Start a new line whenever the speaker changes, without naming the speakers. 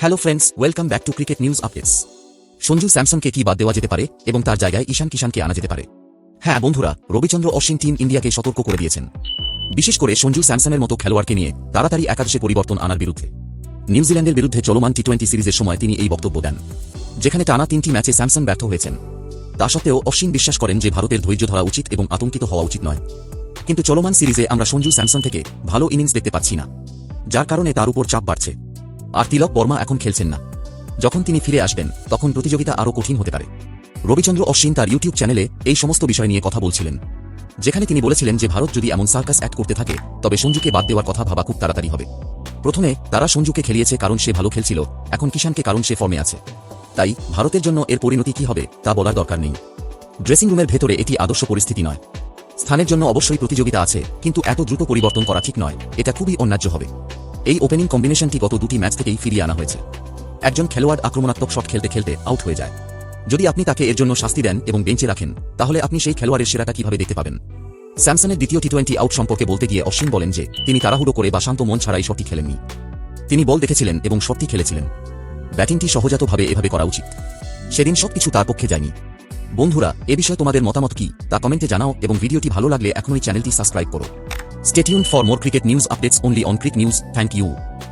Hello friends welcome back to cricket news updates Sanju স্যামসনকে কি বাদ দেওয়া যেতে পারে এবং তার জায়গায় ঈশান কিষানকে আনা যেতে পারে? হ্যাঁ বন্ধুরা, রবিচন্দ্র অশ্বিন টিম ইন্ডিয়াকে সতর্ক করে দিয়েছেন। বিশেষ করে সঞ্জু স্যামসনের মতো খেলোয়াড়কে নিয়ে তাড়াতাড়ি একাদশে পরিবর্তন আনার বিরুদ্ধে। নিউজিল্যান্ডের বিরুদ্ধে চলমান টি টোয়েন্টি সিরিজের সময় তিনি এই বক্তব্য দেন। যেখানে টানা তিনটি ম্যাচে স্যামসন ব্যর্থ হয়েছেন। তা সত্ত্বেও অশ্বিন বিশ্বাস করেন যে ভারতের ধৈর্য ধরা উচিত এবং আতঙ্কিত হওয়া উচিত নয়। কিন্তু চলমান সিরিজে আমরা সঞ্জু স্যামসন থেকে ভালো ইনিংস দেখতে পাচ্ছি না, যার কারণে তার উপর চাপ বাড়ছে। আর তিলক, বর্মা এখন খেলছেন না। যখন তিনি ফিরে আসবেন, তখন প্রতিযোগিতা আরও কঠিন হতে পারে। রবিচন্দ্র অশ্বিন তার ইউটিউব চ্যানেলে এই সমস্ত বিষয় নিয়ে কথা বলছিলেন। যেখানে তিনি বলেছিলেন যে ভারত যদি এমন সার্কাস অ্যাক্ট করতে থাকে, তবে সঞ্জুকে বাদ দেওয়ার কথা ভাবা খুব তাড়াতাড়ি হবে। প্রথমে তারা সঞ্জুকে খেলিয়েছে কারণ সে ভালো খেলছিল, এখন কিষানকে কারণ সে ফর্মে আছে। তাই ভারতের জন্য এর পরিণতি কি হবে, তা বলার দরকার নেই। ড্রেসিং রুমের ভেতরে এটি আদর্শ পরিস্থিতি নয়। স্থানের জন্য অবশ্যই প্রতিযোগিতা আছে, কিন্তু এত দ্রুত পরিবর্তন করা ঠিক নয়, এটা খুবই অন্যায্য হবে। এই ওপেনিং কম্বিনেশনটি গত দুটি ম্যাচ থেকেই ফিরিয়ে আনা হয়েছে। একজন খেলোয়াড় আক্রমণাত্মক শট খেলতে খেলতে আউট হয়ে যায়। যদি আপনি তাকে এর জন্য শাস্তি দেন এবং বেঞ্চে রাখেন, তাহলে আপনি সেই খেলোয়াড়ের সেরাটা কীভাবে দেখতে পাবেন? স্যামসনের দ্বিতীয় টি টোয়েন্টি আউট সম্পর্কে বলতে গিয়ে অশ্বিন বলেন যে, তিনি তাড়াহুড়ো করে বা শান্ত মন ছাড়াই শটটি খেলেননি। তিনি বল দেখেছিলেন এবং শটটি খেলেছিলেন। ব্যাটিংটি সহজাতভাবে এভাবে করা উচিত। সেদিন সবকিছু তার পক্ষে যায়নি। বন্ধুরা, এ বিষয়ে তোমাদের মতামত কি তা কমেন্টে জানাও এবং ভিডিওটি ভালো লাগলে এখনই চ্যানেলটি সাবস্ক্রাইব করো। Stay tuned for more cricket news updates only on Cricket News. Thank you.